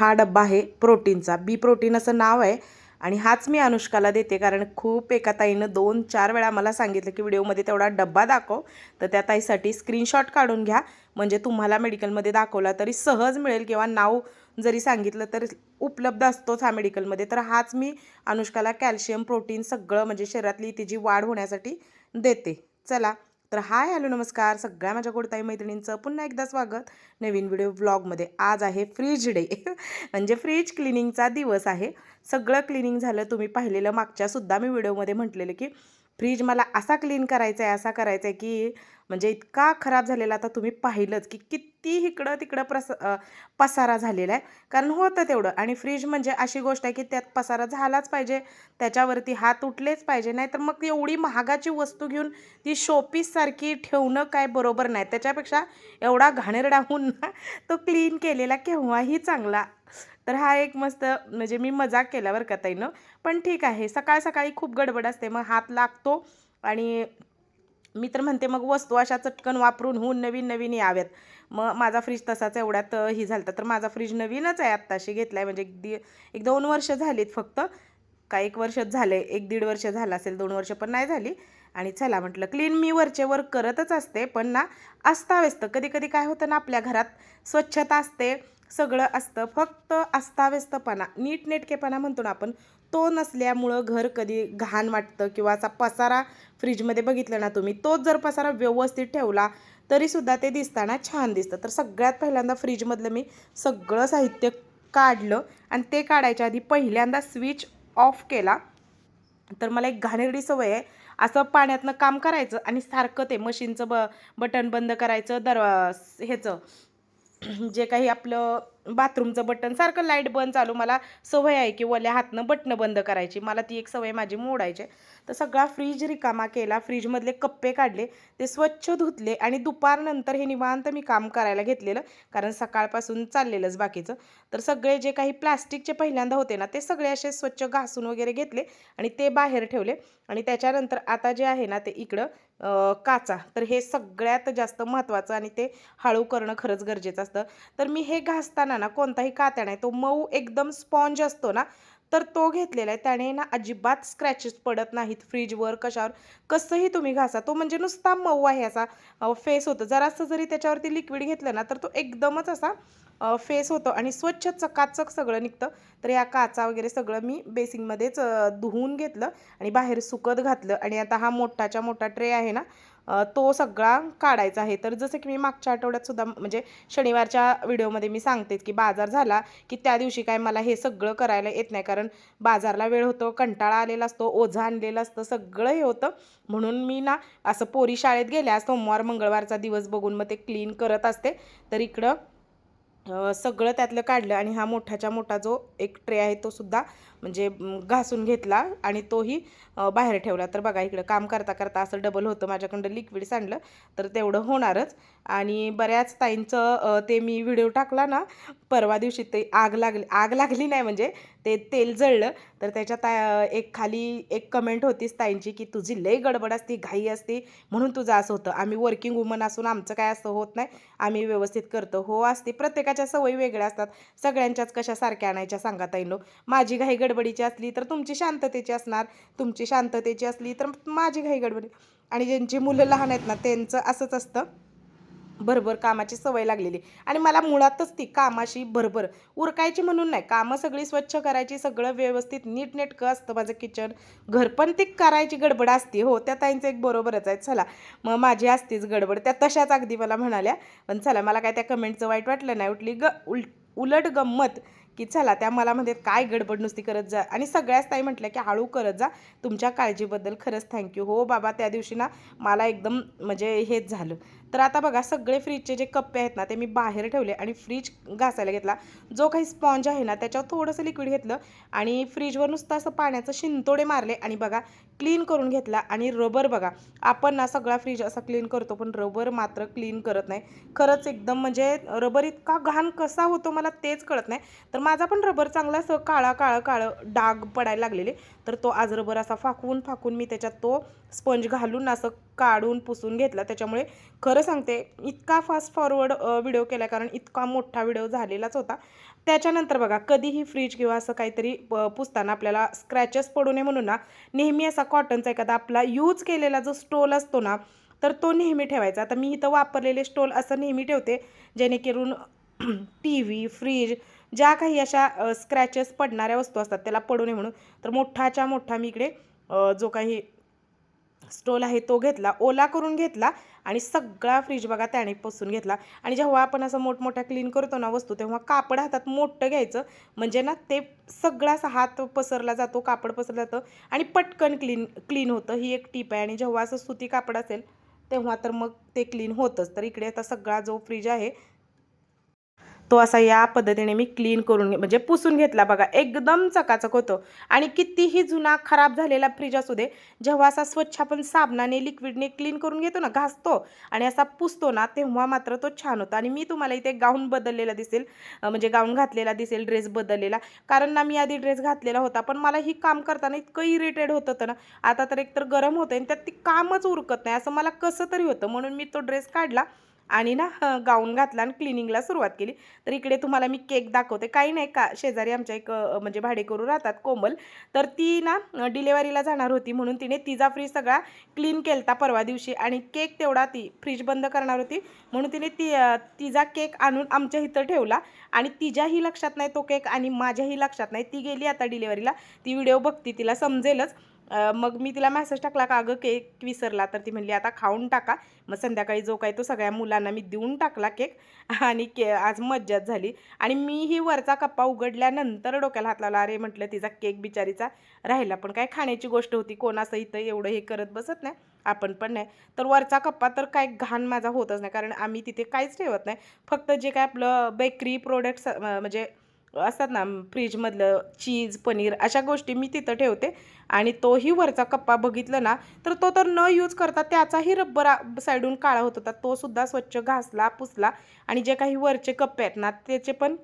हा डब्बा आहे प्रोटीनचा. बी प्रोटीन असं नाव आहे. आणि हाच मी अनुष्काला देते कारण खूप एका ताईनं दोन चार वेळा मला सांगितलं की व्हिडिओमध्ये तेवढा डब्बा दाखव. तर त्या ताईसाठी स्क्रीनशॉट काढून घ्या. म्हणजे तुम्हाला मेडिकलमध्ये दाखवला तरी सहज मिळेल किंवा नाव जरी सांगितलं तर उपलब्ध असतोच हा मेडिकलमध्ये. तर हाच मी अनुष्काला कॅल्शियम प्रोटीन सगळं म्हणजे शरीरातली तिची वाढ होण्यासाठी देते. चला तर हाय हॅलो नमस्कार. सगळ्या माझ्या गोडताई मैत्रिणींचं पुन्हा एकदा स्वागत. नवीन व्हिडिओ व्लॉगमध्ये आज आहे फ्रीज डे म्हणजे फ्रीज क्लिनिंगचा दिवस आहे. सगळं क्लिनिंग झालं तुम्ही पाहिलेलं मागच्यासुद्धा मी व्हिडिओमध्ये म्हटलेलं की फ्रीज मला असा क्लीन करायचा आहे असा करायचा आहे की म्हणजे इतका खराब झालेला आता तुम्ही पाहिलंच की किती इकडं तिकडं प्रस पसारा झालेला आहे कारण होतं तेवढं. आणि फ्रीज म्हणजे अशी गोष्ट आहे की त्यात पसारा झालाच पाहिजे त्याच्यावरती हात उठलेच पाहिजे नाही तर मग एवढी महागाची वस्तू घेऊन ती शोपीससारखी ठेवणं काय बरोबर नाही. त्याच्यापेक्षा एवढा घाणेरडा होऊन ना तो क्लीन केलेला केव्हाही चांगला तर हा एक मस्त म्हणजे मी मजाक केला बरं का ताईनं. पण ठीक आहे सकाळ सकाळी खूप गडबड असते मग हात लागतो आणि मी तर म्हणते मग वस्तू अशा चटकन वापरून होऊन नवीन नवीन याव्यात. मग माझा फ्रीज तसाच एवढ्यात ही झालं तर माझा फ्रीज नवीनच आहे आत्ताशी घेतला आहे म्हणजे एक दि एक दोन वर्ष झालीत फक्त. का एक वर्षच झाले एक दीड वर्ष झालं असेल दोन वर्ष पण नाही झाली. आणि चला म्हटलं क्लीन मी वरचे वर करतच असते पण ना अस्ताव्यस्त. कधी कधी काय होतं ना आपल्या घरात स्वच्छता असते सगळं असतं. फक्त अस्ताव्यस्तपणा नीटनेटकेपणा म्हणतो ना आपण तो नसल्यामुळं घर कधी घाण वाटतं किंवा असा पसारा फ्रीजमध्ये बघितलं ना तुम्ही तोच जर पसारा व्यवस्थित ठेवला तरीसुद्धा ते दिसताना छान दिसतं. तर सगळ्यात पहिल्यांदा फ्रीजमधलं मी सगळं साहित्य काढलं आणि ते काढायच्या आधी पहिल्यांदा स्विच ऑफ केला. तर मला एक घाणेरडी सवय आहे. असं पाण्यातनं काम करायचं आणि सारखं ते मशीनचं ब बटन बंद करायचं दरवा ह्याचं जे काही आपलं बाथरूमचं बटन सारखं लाइट बंद चालू मला सवय आहे की वल्या हातनं बटणं बंद करायची. मला ती एक सवय माझी मोडायची तर सगळा फ्रीज रिकामा केला फ्रीजमधले कप्पे काढले ते स्वच्छ धुतले आणि दुपारनंतर हे निवांत मी काम करायला घेतलेलं कारण सकाळपासून चाललेलंच बाकीचं. तर सगळे जे काही प्लास्टिकचे पहिल्यांदा होते ना ते सगळे असे स्वच्छ घासून वगैरे घेतले आणि ते बाहेर ठेवले. आणि त्याच्यानंतर आता जे आहे ना ते इकडं काचा. तर हे सगळ्यात जास्त महत्त्वाचं आणि ते हळू करणं खरंच गरजेचं असतं. तर मी हे घासताना ना कोणताही कात्या नाही. तो मऊ एकदम स्पॉन्ज असतो ना तर तो घेतलेला आहे. त्याने ना अजिबात स्क्रॅचेस पडत नाहीत फ्रीजवर कशावर. कसंही तुम्ही घासा. तो म्हणजे नुसता मऊ आहे असा फेस होतं. जरासं जरी त्याच्यावरती लिक्विड घेतलं ना तर तो एकदमच असा फेस होतं आणि स्वच्छ चकाचक सगळं निघतं. तर या काचा वगैरे सगळं मी बेसिंगमध्येच धुवून घेतलं आणि बाहेर सुकत घातलं. आणि आता हा मोठाच्या मोठा ट्रे आहे ना तो सगळा काढायचा आहे. तर जसं की मी मागच्या आठवड्यात सुद्धा म्हणजे शनिवारच्या व्हिडिओमध्ये मी सांगते की बाजार झाला की त्या दिवशी काय मला हे सगळं करायला येत नाही. कारण बाजारला वेळ होतो कंटाळा आलेला असतो ओझं आणलेलं असतं सगळं हे होतं. म्हणून मी ना असं पोरी शाळेत गेल्या सोमवार मंगळवारचा दिवस बघून मग ते क्लीन करत असते. तर इकडं सगळं त्यातलं काढलं आणि हा मोठाच्या मोठा जो एक ट्रे आहे तो सुद्धा म्हणजे घासून घेतला आणि तोही बाहेर ठेवला. तर बघा इकडं काम करता करता असं डबल होतं. माझ्याकडं लिक्विड सांडलं तर तेवढं होणारच. आणि बऱ्याच ताईंचं ते मी व्हिडिओ टाकला ना परवा दिवशी ते आग लागली आग लागली नाही म्हणजे ते तेल जळलं. तर त्याच्यात एक खाली एक कमेंट होतीच ताईंची की तुझी लई गडबड असती घाई असती म्हणून तुझं असं होतं. आम्ही वर्किंग वुमन असून आमचं काय असं होत नाही. आम्ही व्यवस्थित करतो. हो असते. प्रत्येकाच्या सवयी वेगळ्या असतात. सगळ्यांच्याच कशा सारख्या आणायच्या सांगा ताईनो. माझी घाई गडबडीची असली तर तुमची शांततेची असणार तुमची शांततेची असली तर माझी घाई गडबडी आणि ज्यांची मुलं लहान आहेत ना त्यांचं असंच असतं. भरभर कामाची सवय लागलेली. आणि मला मुळातच ती कामाशी भरभर. उरकायची म्हणून नाही कामं सगळी स्वच्छ करायची सगळं व्यवस्थित नीटनेटकं असतं माझं किचन. घर पण ती करायची गडबड असते. हो त्या ताईंचं एक बरोबरच आहे. चला मग माझी असतीच गडबड. त्या तशाच अगदी मला म्हणाल्या. पण चला मला काय त्या कमेंटचं वाईट वाटलं नाही. उठली ग उल उलट गंमत. की चला त्या मला म्हणतात काय गडबड नुसती करत जा. आणि सगळ्याच ताई म्हटलं की हळू करत जा. तुमच्या काळजीबद्दल खरंच थँक्यू हो बाबा त्या दिवशी ना मला एकदम म्हणजे हेच झालं. तर आता बघा सगळे फ्रीजचे जे कप्पे आहेत ना ते मी बाहेर ठेवले आणि फ्रीज घासायला घेतला. जो काही स्पॉन्ज आहे ना त्याच्यावर थोडंसं लिक्विड घेतलं आणि फ्रीजवर नुसतं असं पाण्याचं शिंतोडे मारले आणि बघा क्लीन करून घेतला आणि रबर बघा आपण ना सगळा फ्रीज असा क्लीन करतो पण रबर मात्र क्लीन करत नाही. खरंच एकदम म्हणजे रबर इतका घाण कसा होतो मला तेच कळत नाही. तर माझा पण रबर चांगला असं काळा काळं काळं डाग पडायला लागलेले. तर तो आज रबर असा फाकवून फाकून मी त्याच्यात तो स्पंज घालून असं काढून पुसून घेतला. त्याच्यामुळे खरं सांगते इतका फास्ट फॉरवर्ड व्हिडिओ केला कारण इतका मोठा व्हिडिओ झालेलाच होता. त्याच्यानंतर बघा कधीही फ्रीज किंवा असं काहीतरी प- पुसताना आपल्याला स्क्रॅचेस पडू नये म्हणून ना नेहमी असा कॉटनचा एखादा आपला यूज केलेला जो स्टोल असतो ना तर तो नेहमी ठेवायचा. आता मी इथं वापरलेले स्टोल असं नेहमी ठेवते जेणेकरून टी व्ही फ्रीज ज्या काही अशा स्क्रॅचेस पडणाऱ्या वस्तू असतात त्याला पडू नये म्हणून. तर मोठाच्या मोठा मी इकडे जो काही स्टोल आहे तो घेतला ओला करून घेतला आणि सगळा फ्रीज बघा त्याने पुसून घेतला. आणि जेव्हा आपण असं मोठमोठ्या क्लीन करतो ना वस्तू तेव्हा कापड हातात मोठं घ्यायचं. म्हणजे ना ते सगळा असा हात पसरला जातो कापड पसरलं जातं आणि पटकन क्लीन क्लीन होतं. ही एक टीप आहे. आणि जेव्हा असं सुती कापड असेल तेव्हा तर मग ते क्लीन होतंच. तर इकडे आता सगळा जो फ्रीज आहे तो असा या पद्धतीने मी क्लीन करून घे- म्हणजे पुसून घेतला बघा एकदम चकाचक होतो. आणि कितीही जुना खराब झालेला फ्रीज असू दे जेव्हा असा स्वच्छ आपण साबणाने लिक्विडने क्लीन करून घेतो ना घासतो आणि असा पुसतो ना तेव्हा मात्र तो छान होतो. आणि मी तुम्हाला इथे गाऊन बदललेला दिसेल म्हणजे गाऊन घातलेला दिसेल ड्रेस बदललेला. कारण ना मी आधी ड्रेस घातलेला होता पण मला ही काम करताना इतकं इरिटेड होत होतं ना. आता तर एकतर गरम होतं आणि त्यात ती कामच उरकत नाही असं मला कसं तरी होतं. म्हणून मी तो ड्रेस काढला. आणि ना गाऊन घातला आणि क्लिनिंगला सुरुवात केली. तर इकडे तुम्हाला मी केक दाखवते. काही नाही का शेजारी आमच्या एक म्हणजे भाडेकरू राहतात कोमल. तर ती ना डिलेवरीला जाणार होती म्हणून तिने तिचा फ्रीज सगळा क्लीन केलता परवा दिवशी आणि केक तेवढा ती फ्रीज बंद करणार होती. म्हणून तिने ती तिचा केक आणून आमच्या इथं ठेवला आणि तिच्याही लक्षात नाही तो केक आणि माझ्याही लक्षात नाही. ती गेली आता डिलेवरीला ती व्हिडिओ बघती तिला समजेलच. मग मी तिला मॅसेज टाकला का अगं केक विसरला. तर ती म्हणली आता खाऊन टाका. मग संध्याकाळी जो काय तो सगळ्या मुलांना मी देऊन टाकला केक आणि के आज मज्जाच झाली. आणि मीही वरचा कप्पा उघडल्यानंतर डोक्याला हात लावला अरे म्हटलं तिचा केक बिचारीचा राहिला पण काय खाण्याची गोष्ट होती कोणाचं इथं एवढं हे करत बसत नाही? आपण पण नाही. तर वरचा कप्पा तर काय घाण माझा होतच नाही कारण आम्ही तिथे काहीच ठेवत नाही. फक्त जे काय आपलं बेकरी प्रोडक्ट्स म्हणजे असतात ना फ्रीजमधलं चीज पनीर अशा गोष्टी मी तिथं ठेवते. आणि तोही वरचा कप्पा बघितलं ना तर तो तर न यूज करता त्याचाही रब्बर साईडून काळा होत होता. तो सुद्धा स्वच्छ घासला पुसला. आणि जे काही वरचे कप्पे आहेत ना त्याचे पण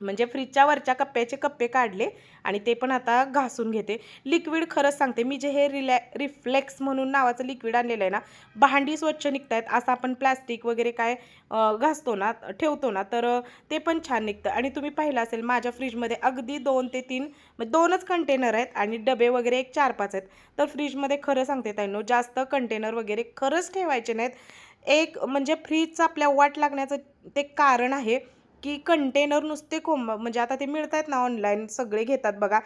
म्हणजे फ्रीजच्या वरच्या कप्प्याचे कप्पे काढले आणि ते पण आता घासून घेते. लिक्विड खरंच सांगते मी जे हे रिलॅ रिफ्लेक्स म्हणून नावाचं लिक्विड आणलेलं आहे ना भांडी स्वच्छ निघत आहेत असं आपण प्लॅस्टिक वगैरे काय घासतो ना ठेवतो ना तर ते पण छान निघतं. आणि तुम्ही पाहिलं असेल माझ्या फ्रीजमध्ये अगदी दोन ते तीन म्हणजे दोनच कंटेनर आहेत आणि डबे वगैरे एक चार पाच आहेत. तर फ्रीजमध्ये खरं सांगते ताईंनो जास्त कंटेनर वगैरे खरंच ठेवायचे नाहीत. एक म्हणजे फ्रीजचं आपल्या वाट लागण्याचं ते कारण आहे की कंटेनर नुसते कोंब म्हणजे आता ते मिळत आहेत ना ऑनलाईन सगळे घेतात बघा.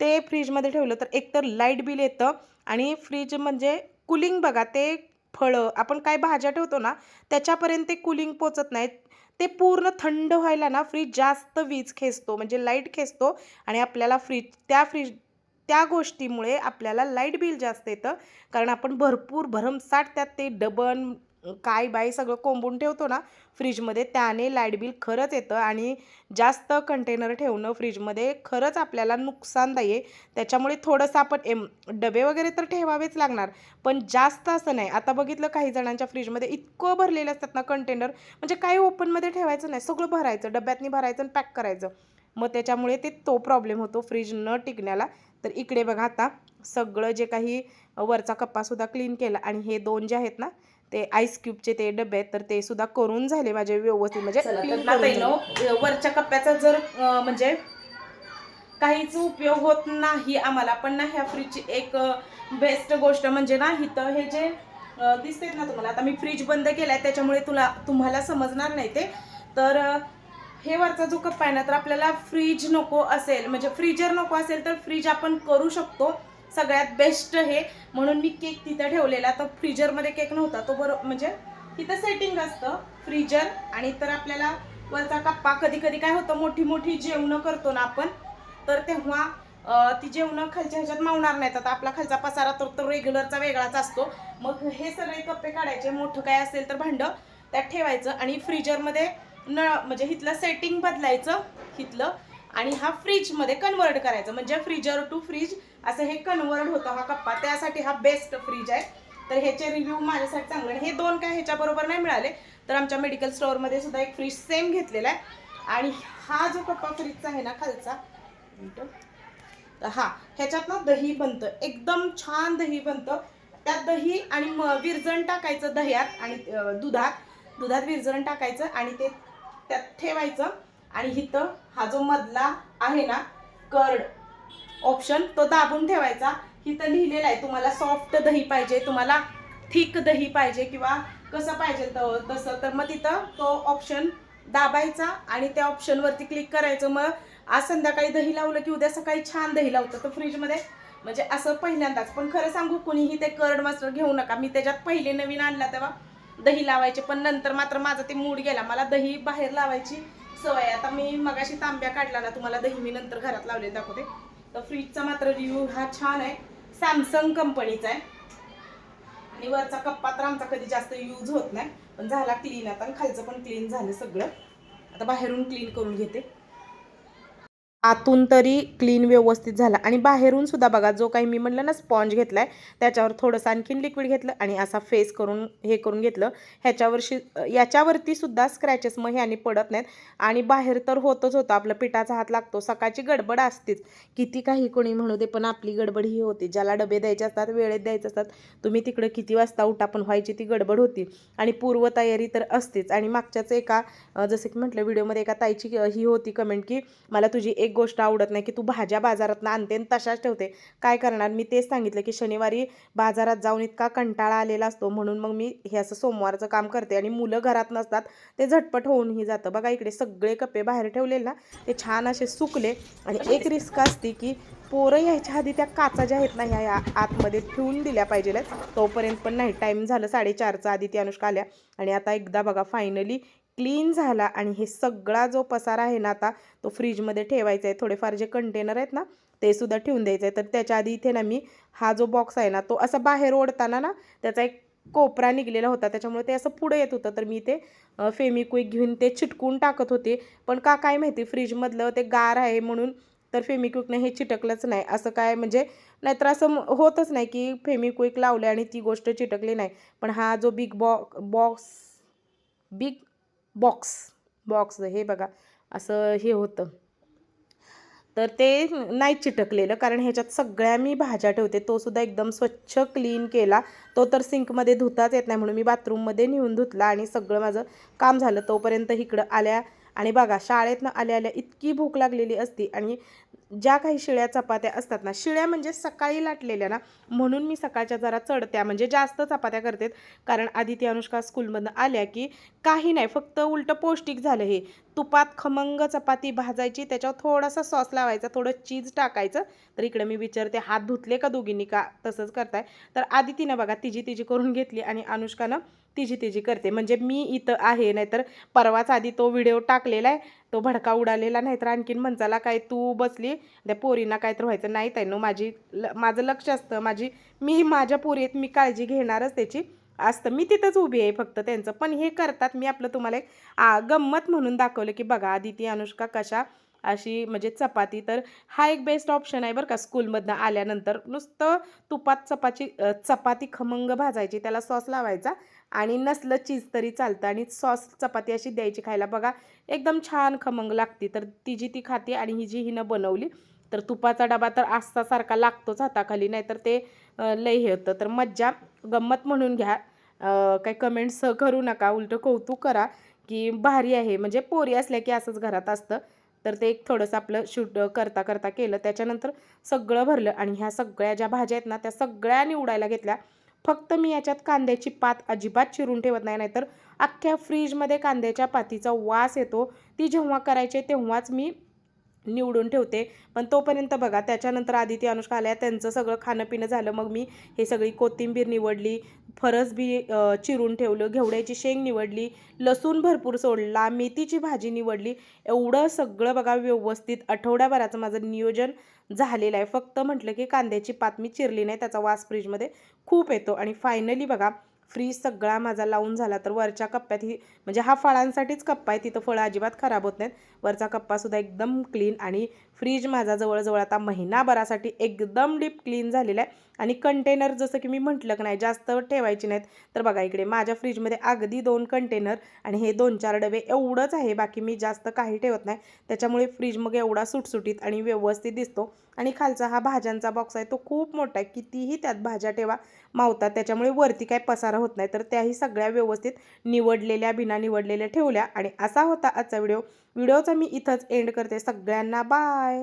ते फ्रीजमध्ये ठेवलं तर एकतर लाइट बिल येतं आणि फ्रीज म्हणजे कुलिंग बघा ते फळं आपण काय भाज्या ठेवतो ना त्याच्यापर्यंत ते कुलिंग पोचत नाहीत. ते पूर्ण थंड व्हायला ना फ्रीज जास्त वीज खेचतो म्हणजे लाइट खेचतो आणि आपल्याला फ्रीज त्या फ्रीज त्या गोष्टीमुळे आपल्याला लाइट बिल जास्त येतं. कारण आपण भरपूर भरमसाठ त्यात ते डबन काय बाय सगळं कोंबून ठेवतो ना फ्रीजमध्ये त्याने लाइट बिल खरंच येतं आणि जास्त कंटेनर ठेवणं फ्रीजमध्ये खरंच आपल्याला नुकसानदायी आहे. त्याच्यामुळे थोडंसं आपण एम डबे वगैरे तर ठेवावेच लागणार पण जास्त असं नाही. आता बघितलं काही जणांच्या फ्रीजमध्ये इतकं भरलेलं असतात ना कंटेनर म्हणजे काही ओपनमध्ये ठेवायचं नाही सगळं भरायचं डब्यातनी भरायचं आणि पॅक करायचं. मग त्याच्यामुळे ते तो प्रॉब्लेम होतो फ्रीज न टिकण्याला. तर इकडे बघा आता सगळं जे काही वरचा कप्पासुद्धा क्लीन केला आणि हे दोन जे आहेत ना ते आईस क्यूबचे ते डबे आहेत तर ते सुद्धा करून झाले माझे व्यवस्थित. म्हणजे. वरच्या कप्प्याचा जर म्हणजे काहीच उपयोग होत नाही आम्हाला पण ना ह्या फ्रीजची एक बेस्ट गोष्ट म्हणजे ना इथं हे जे अं, दिसतेत ना तुम्हाला आता मी फ्रीज बंद केलाय त्याच्यामुळे तुला तुम्हाला समजणार नाही ते. तर हे वरचा जो कप्पा आहे ना तर आपल्याला फ्रीज नको असेल म्हणजे फ्रीजर नको असेल तर फ्रीज आपण करू शकतो. सगळ्यात बेस्ट हे. म्हणून मी केक तिथं ठेवलेला. तर फ्रीजरमध्ये केक नव्हता. तो बरोबर म्हणजे तिथं सेटिंग असतं. फ्रीजर आणि तर आपल्याला वरचा कप्पा कधी कधी काय होतं मोठी मोठी जेवणं करतो ना आपण तर तेव्हा ती जेवणं खालच्या ह्याच्यात मावणार नाहीत. आता आपला खालचा पसारा तर तो रेग्युलरचा वेगळाच असतो. मग हे सगळे कप्पे काढायचे. मोठं काय असेल तर भांडं त्यात ठेवायचं आणि फ्रीजरमध्ये न म्हणजे इथलं सेटिंग बदलायचं इथलं आणि हा फ्रीजमध्ये कन्वर्ट करायचं. म्हणजे फ्रीजर टू फ्रीज असं हे कन्वर्ट होतं हा कप्पा. त्यासाठी हा बेस्ट फ्रीज आहे. तर ह्याचे रिव्ह्यू माझ्यासाठी चांगले आणि हे दोन काय ह्याच्याबरोबर नाही मिळाले. तर आमच्या मेडिकल स्टोअरमध्ये सुद्धा एक फ्रीज सेम घेतलेला आहे. आणि हा जो कप्पा फ्रीजचा आहे ना खालचा तर हा ह्याच्यात ना दही बनतं. एकदम छान दही बनतं. त्यात दही आणि म- विरजण टाकायचं दह्यात आणि दुधात. दुधात विरजण टाकायचं आणि ते त्यात ठेवायचं. आणि इथं हा जो मधला आहे ना कर्ड ऑप्शन तो दाबून ठेवायचा. इथं लिहिलेला आहे तुम्हाला सॉफ्ट दही पाहिजे तुम्हाला थिक दही पाहिजे किंवा कसं पाहिजे त- तसं. तर मग तिथं तो ऑप्शन दाबायचा आणि त्या ऑप्शनवरती क्लिक करायचं. मग आज संध्याकाळी दही लावलं की उद्या सकाळी छान दही लावतं. तर फ्रीजमध्ये म्हणजे असं पहिल्यांदाच. पण खरं सांगू कुणीही ते कर्ड मास्टर घेऊ नका. मी त्याच्यात पहिले नवीन आणला तेव्हा दही लावायचे पण नंतर मात्र माझा ते मूड गेला. मला दही बाहेर लावायची सवय आहे. आता मी मगाशी तांब्या काढला ना तुम्हाला दही मी नंतर घरात लावले दाखवते. तर फ्रीजचा मात्र रिव्ह्यू हा छान आहे. सॅमसंग कंपनीचा आहे. आणि वरचा कप्पा तर आमचा कधी जास्त यूज होत नाही. पण झाला क्लीन आता आणि खालचं पण क्लीन झालं सगळं. आता बाहेरून क्लीन करून घेते. आतून तरी क्लीन व्यवस्थित झाला. आणि बाहेरून सुद्धा बघा जो काही मी म्हणलं ना स्पॉन्ज घेतलाय त्याच्यावर थोडंसं आणखीन लिक्विड घेतलं आणि असा फेस करून हे करून घेतलं. ह्याच्यावरशी याच्यावरती सुद्धा स्क्रॅचेस मग ह्यानी पडत नाहीत. आणि बाहेर तर होतच होतं. आपलं पिठाचा हात लागतो. सकाळची गडबड असतेच. किती काही कोणी म्हणू दे पण आपली गडबड ही होती. ज्याला डबे द्यायचे असतात वेळेत द्यायचे असतात तुम्ही तिकडं किती वाजता उठा पण व्हायची ती गडबड होती. आणि पूर्वतयारी तर असतेच. आणि मागच्याच एका जसं की म्हटलं व्हिडिओमध्ये एका ताईची ही होती कमेंट की मला तुझी एक गोष्ट आवडत नाही की तू भाज्या बाजारातनं आणते आणि तशाच ठेवते. काय करणार? मी तेच सांगितलं की शनिवारी बाजारात जाऊन इतका कंटाळा आलेला असतो म्हणून मग मी हे असं सोमवारचं काम करते आणि मुलं घरात नसतात ते झटपट होऊनही जातं. बघा इकडे सगळे कप्पे बाहेर ठेवलेले ना ते छान असे सुकले आणि एक रिस्क असते की पोरं यायच्या आधी त्या काचा ज्या आहेत ना ह्या या आतमध्ये ठेवून दिल्या पाहिजे तोपर्यंत पण नाही. टाईम झालं साडेचारचा आधी ती अनुष्का आल्या आणि आता एकदा बघा फायनली क्लीन झाला आणि हे सगळा जो पसारा आहे ना आता तो फ्रीजमध्ये ठेवायचा आहे. थोडेफार जे कंटेनर आहेत ना ते सुद्धा ठेवून द्यायचं आहे तर त्याच्या आधी इथे ना मी हा जो बॉक्स आहे ना तो असा बाहेर ओढताना ना त्याचा एक कोपरा निघलेला होता. त्याच्यामुळे ते असं पुढे येत होतं. तर मी ते फेमिक्विक घेऊन ते चिटकून टाकत होते. पण का काय माहिती फ्रीजमधलं ते गार आहे म्हणून तर फेमिक्विकने हे चिटकलंच नाही. असं काय म्हणजे नाहीतर असं म- होतच नाही की फेमिक्विक लावले आणि ती गोष्ट चिटकली नाही. पण हा जो बिग बॉ बॉक्स बिग बॉक्स बॉक्स हे बघा असं हे होतं. तर ते नाही चिटकलेलं कारण ह्याच्यात सगळ्या मी भाज्या ठेवते तो सुद्धा एकदम स्वच्छ क्लीन केला. तो तर सिंकमध्ये धुताच येत नाही म्हणून मी बाथरूममध्ये नेऊन धुतला आणि सगळं माझं काम झालं. तोपर्यंत इकडं आल्या आणि बघा शाळेतनं आल्या आल्या इतकी भूक लागलेली असती आणि ज्या काही शिळ्या चपात्या असतात ना शिळ्या म्हणजे सकाळी लाटलेल्या ना म्हणून मी सकाळच्या जरा चढत्या म्हणजे जास्त चपात्या करते कारण आदिती अनुष्का स्कूलमधनं आल्या की काही नाही फक्त उलटं पौष्टिक झालं हे. तुपात खमंग चपाती भाजायची त्याच्यावर थोडासा सॉस लावायचा थोडं चीज टाकायचं. तर इकडे मी विचारते हात धुतले का दोघींनी? का तसंच करताय. तर आदितीनं बघा तिजी तिजी करून घेतली आणि अनुष्कानं तिची तिची करते. म्हणजे मी इथं आहे नाहीतर परवाच आधी तो व्हिडिओ टाकलेला आहे तो भडका उडालेला नाहीतर आणखीन म्हणचाला काय तू बसली त्या पोरींना काय तर व्हायचं. नाही ना माझी ल माझं लक्ष असतं माझी मी माझ्या पोरीत मी काळजी घेणारच त्याची असतं. मी तिथंच उभी आहे फक्त त्यांचं. पण हे करतात मी आपलं तुम्हाला एक आ, गंमत म्हणून दाखवलं की बघा आदिती अनुष्का कशा अशी म्हणजे चपाती तर हा एक बेस्ट ऑप्शन आहे बरं का स्कूलमधनं आल्यानंतर. नुसतं तुपात चपाची चपाती खमंग भाजायची त्याला सॉस लावायचा आणि नसलं चीज तरी चालतं आणि सॉस चपाती अशी द्यायची खायला. बघा एकदम छान खमंग लागते. तर ती जी ती खाते आणि ही जी हिनं बनवली तर तुपाचा डबा तर आस्तासारखा लागतोच हाताखाली नाहीतर ते लय हे होतं. तर मज्जा गंमत म्हणून घ्या. काही कमेंट्स करू नका. उलटं कौतुक करा की भारी आहे. म्हणजे पोरी असल्या की असंच घरात असतं. तर ते एक थोडंसं आपलं शूट करता करता केलं. त्याच्यानंतर सगळं भरलं आणि ह्या सगळ्या ज्या भाज्या आहेत ना त्या सगळ्या निवडायला घेतल्या. फक्त मी याच्यात कांद्याची पात अजिबात चिरून ठेवत नाही नाहीतर अख्ख्या फ्रीजमध्ये कांद्याच्या पातीचा वास येतो. ती जेव्हा करायचे तेव्हाच मी निवडून ठेवते. पण तोपर्यंत बघा त्याच्यानंतर आदिती अनुष्का आल्या त्यांचं सगळं खाणं पिणं झालं. मग मी हे सगळी कोथिंबीर निवडली फरस बी चिरून ठेवलं घेवड्याची शेंग निवडली लसूण भरपूर सोडला मेथीची भाजी निवडली. एवढं सगळं बघा व्यवस्थित आठवड्याभराचं माझं नियोजन झालेलं आहे. फक्त म्हटलं की कांद्याची पात मी चिरली नाही त्याचा वास फ्रीजमध्ये खूप येतो. आणि फायनली बघा फ्रीज सगळा माझा लावून झाला तर वरच्या कप्प्यात ही म्हणजे हा फळांसाठीच कप्पा आहे. तिथं फळं अजिबात खराब होत नाहीत. वरचा कप्पासुद्धा एकदम क्लीन आणि फ्रीज माझा जवळजवळ आता महिनाभरासाठी एकदम डीप क्लीन झालेला आहे. आणि कंटेनर जसं की मी म्हटलं की नाही जास्त ठेवायची नाहीत. तर बघा इकडे माझ्या फ्रीजमध्ये अगदी दोन कंटेनर आणि हे दोन चार डबे एवढंच आहे. बाकी मी जास्त काही ठेवत नाही. त्याच्यामुळे फ्रीज मग एवढा सुटसुटीत आणि व्यवस्थित दिसतो. आणि खालचा हा भाज्यांचा बॉक्स आहे तो खूप मोठा आहे. कितीही त्यात भाज्या ठेवा मावतात त्याच्यामुळे वरती काय पसारा होत नाही. तर त्याही सगळ्या व्यवस्थित निवडलेल्या बिना निवडलेल्या ठेवल्या. आणि असा होता आजचा व्हिडिओ व्हिडिओचा मी इथंच एंड करते. सगळ्यांना बाय